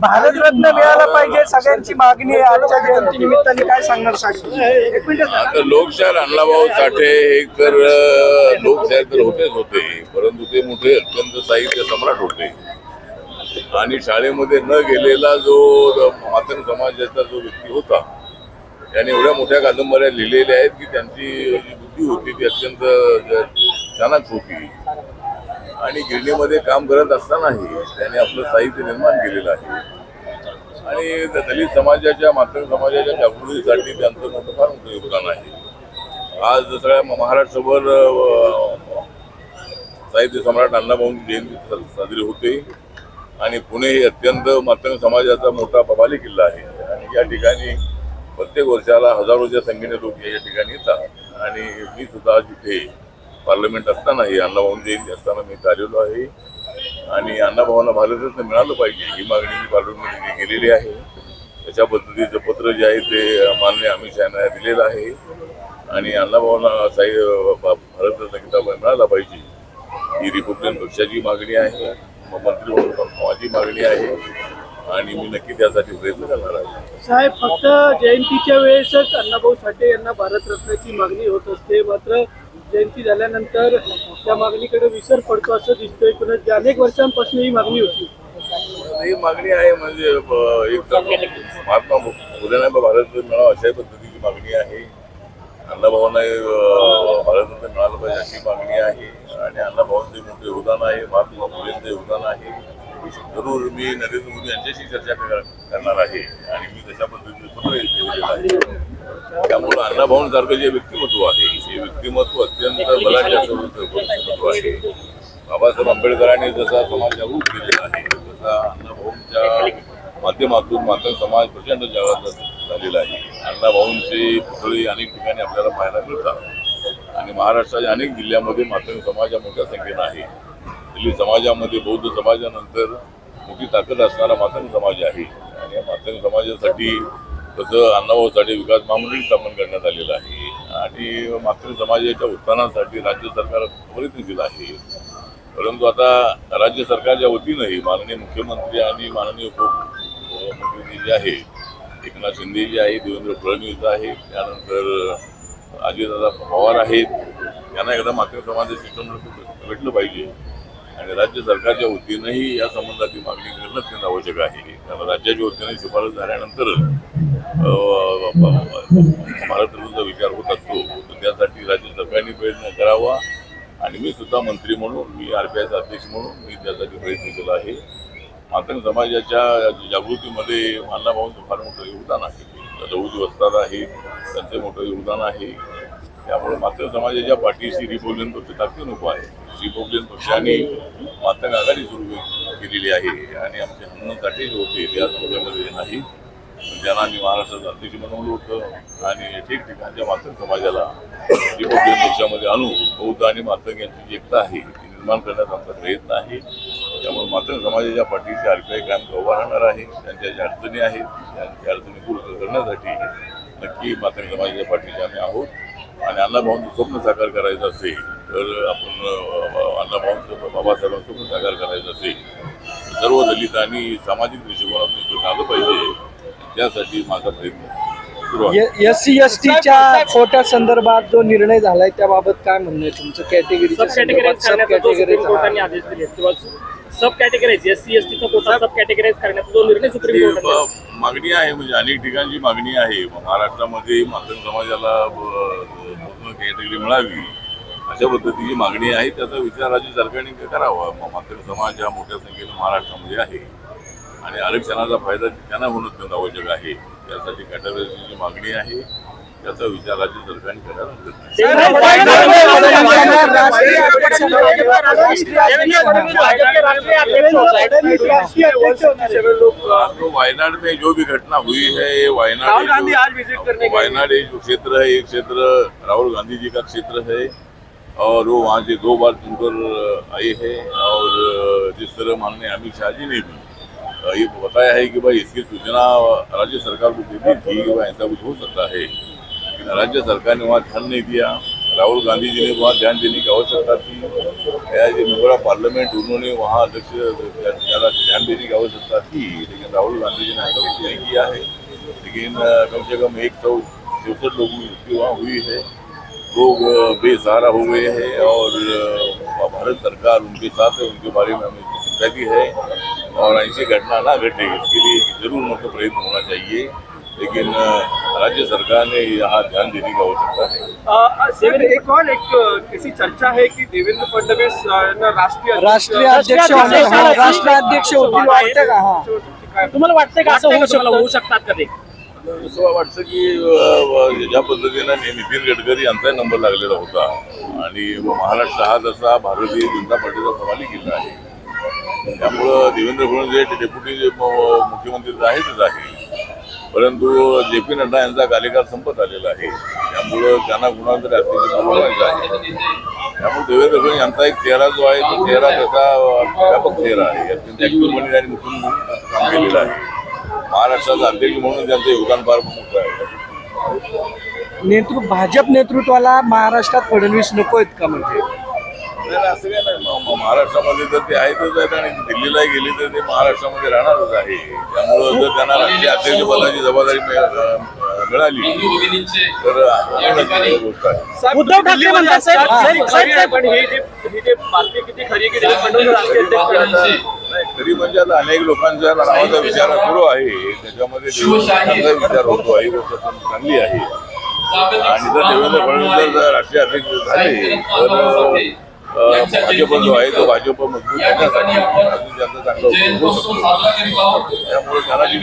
भारतरत्न मिळाला पाहिजे सगळ्यांची मागणी आहे आजच्या जयंती निमित्ताने काय सांगणार साक्षी एक लोकशाहीर अण्णाभाऊ साठे हे तर लोकशाही लोकशाहीर तर होतेच होते परंतु ते मोठे अत्यंत साहित्य सम्राट होते. आणि शाळेमध्ये न गेलेला जो मातन समाजाचा जो व्यक्ती होता त्याने एवढ्या मोठ्या कादंबऱ्या लिहिलेल्या आहेत की त्यांची जी बुद्धी होती ती अत्यंत छानच होती. आणि गिरणीमध्ये काम करत असतानाही त्याने आपलं साहित्य निर्माण केलेलं आहे. आणि दलित समाजाच्या मातंग समाजाच्या जागृतीसाठी त्यांचं मोठं फार मोठं योगदान आहे. आज सगळ्या म- महाराष्ट्रभर साहित्य सम्राट अण्णाभाऊंची जयंती साजरी होते. आणि पुणे हे अत्यंत मातंग समाजाचा मोठा बबाली किल्ला आहे. आणि या ठिकाणी प्रत्येक वर्षाला हजारोच्या संख्येने लोक या ठिकाणी येतात. आणि मी सुद्धा तिथे पार्लमेंट असतानाही अण्णाभाऊ जयंती असताना मी चाललेलो आहे. आणि अण्णाभाऊंना भारतरत्न मिळालं पाहिजे. ही मागणी मी पार्लमेंटमध्ये केलेली आहे. त्याच्या पद्धतीचं पत्र जे आहे ते मान्य अमित शहा यांना दिलेलं आहे. आणि अण्णाभाऊंना साई भारतरत्न किताब मिळाला पाहिजे. ही रिपब्लिकन पक्षाची मागणी आहे. मंत्री म्हणून माझी मागणी आहे. आणि मी नक्की त्यासाठी प्रयत्न करणार आहे. साहेब फक्त जयंतीच्या वेळेसच अण्णाभाऊ साठे यांना भारतरत्नाची मागणी होत असते. मात्र जयंती झाल्यानंतर त्या मागणीकडे विसर पडतो असं दिसतोय. पण अनेक वर्षांपासून ही मागणी होती. ही मागणी आहे म्हणजे एक महात्मा फुलेंना भारत मिळावा अशा पद्धतीची मागणी आहे. अण्णाभाऊंना अं, भारतरत्न मिळालं पाहिजे अशी मागणी आहे. आणि अण्णाभाऊंचे मोठे योगदान आहे महात्मा फुलेंचं योगदान आहे. जरूर मी नरेंद्र मोदी यांच्याशी चर्चा कर- करणार आहे. आणि मी तशा पद्धतीने पत्र आहे त्यामुळं अण्णाभाऊंसारखं जे व्यक्तिमत्व आहे हे व्यक्तिमत्व अत्यंत बलाढ्य असं व्यक्तिमत्व आहे बाबासाहेब आंबेडकरांनी जसा समाज जागृत केलेला आहे तसा अण्णाभाऊंच्या माध्यमातून मात्र समाज प्रचंड जागृत झालेला आहे. अण्णाभाऊंचे पुतळे अनेक ठिकाणी आपल्याला पाहायला मिळतात. आणि महाराष्ट्राच्या अनेक जिल्ह्यामध्ये मातंग समाज मोठ्या संख्येनं आहे. दलित समाजामध्ये बौद्ध समाजानंतर मोठी ताकद असणारा मातंग समाज आहे. आणि या मातंग समाजासाठी तसं अण्णाभाऊसाठी विकास महामंडळ स्थापन करण्यात आलेलं आहे. आणि मातंग समाजाच्या उत्थानासाठी राज्य सरकार प्रयत्नशील आहे. परंतु आता राज्य सरकारच्या वतीनंही माननीय मुख्यमंत्री आणि माननीय उपमुख्यमंत्री जे आहे एकनाथ शिंदे जे आहे देवेंद्र फडणवीस आहे त्यानंतर अजितदादा पवार आहेत यांना एकदा मात्र समाज शिक्षण भेटलं पाहिजे. आणि राज्य सरकारच्या वतीनंही या संबंधाची मागणी करणं अत्यंत आवश्यक आहे. कारण राज्याच्या वतीने शिफारस झाल्यानंतर भारतरत्नाचा विचार होत असतो तर त्यासाठी राज्य सरकारने प्रयत्न करावा. आणि मी सुद्धा मंत्री म्हणून मी आर पी आयचा अध्यक्ष म्हणून मी त्यासाठी प्रयत्न केला आहे. मातंग समाजाच्या जागृतीमध्ये अण्णाभाऊंचं फार मोठं योगदान आहे. लहुजी वस्ताद आहे त्यांचं मोठं योगदान आहे. त्यामुळे मातंग समाजाच्या पाठीशी रिपब्लिकन पक्ष ताकद नको आहे. रिपब्लिकन पक्षाने मातंग आघाडी सुरू केलेली आहे. आणि आमचे हनुमंतसाठी जे होते त्या समाजामध्ये नाही. ज्यांना आम्ही महाराष्ट्राचं अध्यक्ष बनवलं होतं आणि ठिकठिकाणच्या मातंग समाजाला रिपब्लिकन पक्षामध्ये आणून बौद्ध आणि मातंग यांची जी एकता आहे ती निर्माण करण्याचा आमचा प्रयत्न आहे. त्यामुळे मातंग समाजाच्या पाठीशी आरपीआय कायम उभा राहणार आहे त्यांच्या ज्या अडचणी आहेत त्यांच्या अडचणी पूर्ण करण्यासाठी नक्की मातंग समाजाच्या पाठीशी आम्ही आहोत. आणि अण्णाभाऊंचं स्वप्न साकार करायचं असेल तर आपण अण्णाभाऊंचं बाबासाहेबांचं स्वप्न साकार करायचं असेल तर दलित आणि सामाजिक दृष्टिकोनातून एकत्र आलं पाहिजे. त्यासाठी माझा प्रयत्न सुरू आहे. एस सी एस टीच्या कोट्या संदर्भात जो निर्णय झालाय त्याबाबत काय म्हणणं आहे तुमचं? कॅटेगरी सब कॅटेगराईज करण्याचा जो सुप्रीम कोर्टाने आदेश दिले किंवा sub categorise S C S टीचा कोटा सब करण्याचा जो निर्णय सुप्रीम ते कोर्टाने दिला. ब- मागणी आहे म्हणजे अनेक ठिकाणची मागणी आहे. महाराष्ट्रामध्ये मातंग समाजाला कॅटेगरी मिळावी अशा पद्धतीची मागणी आहे. त्याचा विचार राज्य सरकारने करावा. म- मातंग समाज हा मोठ्या संख्येनं महाराष्ट्रामध्ये आहे. आणि आरक्षणाचा फायदा त्यांना होणं अत्यंत आवश्यक आहे त्यासाठी कॅटेगरीची मागणी आहे. त्याचा विचार राज्य सरकारने करायला. तो वायनाड में जो भी घटना हुई है ये वायनाड वायनाड जो क्षेत्र है ये क्षेत्र राहुल गांधी जी का क्षेत्र है। और वो वहाँ से दो बार चुनकर आए हैं। और जिस तरह माननीय अमित शाह जी ने भी ये बताया है कि भाई इसकी सूचना राज्य सरकार को दे दी थी कि भाई ऐसा कुछ हो सकता है। लेकिन राज्य सरकार ने वहाँ ध्यान नहीं दिया। राहुल गांधी जी ने वहाँ ध्यान देने की आवश्यकता थी। As a member of parliament, उन्होंने वहाँ अध्यक्ष ज़्यादा ध्यान देने की आवश्यकता थी। लेकिन राहुल गांधी जी ने ऐसा कुछ नहीं किया है। लेकिन कम से कम एक सौ चौसठ लोगों की मृत्यु वहाँ हुई है। लोग बेसहारा हो गए हैं और भारत सरकार उनके साथ है, उनके बारे में हमें भी है। और ऐसी घटना ना घटे इसके लिए जरूर मतलब प्रयत्न होना चाहिए। लेकिन राज्य सरकार ने यहाँ ध्यान देने की आवश्यकता है। सर एक और एक ऐसी चर्चा है की देवेंद्र फडणवीस राष्ट्रीय राष्ट्रीय अध्यक्ष हा, राष्ट्राध्यक्ष होतील वाटतं का तुम्हाला वाटतंय का असं होऊ शकतं? होऊ शकतात का ते? असं वाटतं की ज्या पद्धतीनं नितीन गडकरी यांचा नंबर लागलेला होता आणि महाराष्ट्र हा जसा भारतीय जनता पार्टीचा कमाली किल्ला आहे त्यामुळं देवेंद्र फडणवीस हे डेप्युटी मुख्यमंत्री तर आहेतच आहे. परंतु जे पी नड्डा यांचा कार्यकाळ संपत आलेला आहे. त्यामुळं त्यांना कुणाला तरी अत्यंत आहे. त्यामुळे देवेंद्र फडणवीस यांचा एक चेहरा जो आहे तो चेहरा तसा व्यापक चेहरा आहे. अत्यंत ऍक्टिव्हपणे आणि मुख्यमंत्री म्हणून काम केलेलं आहे. महाराष्ट्राचा अध्यक्ष म्हणून त्यांचं योगदान फार मोठं आहे. नेतृत्व भाजप नेतृत्वाला महाराष्ट्रात फडणवीस नको आहेत का म्हणजे? नाही, असं काय नाही महाराष्ट्रामध्ये तर ते आहेतच आहेत आणि दिल्लीला गेले तर ते महाराष्ट्रामध्ये राहणारच आहे. त्यामुळं जर त्यांना राष्ट्रीय अध्यक्षपदाची जबाबदारी मिळाली तर गोष्ट आहे. उद्धव ठाकरे म्हणतात, साहेब, असतात, साहेब, खरी आहे, साहेब, पण ही जी ही जी बातमी किती खरी आहे की राष्ट्रीय अध्यक्ष? नाही खरी म्हणजे आता अनेक लोकांच्या नावाचा विचार सुरू आहे. त्याच्यामध्ये देवेंद्र विचार होतो. ही गोष्ट चांगली आहे. आणि जर देवेंद्र फडणवीस जर राष्ट्रीय अध्यक्ष झाले तर भाजप जो आहे तो भाजप मजबूत करण्यासाठी अजून जास्त चांगला त्यामुळे त्यांना जी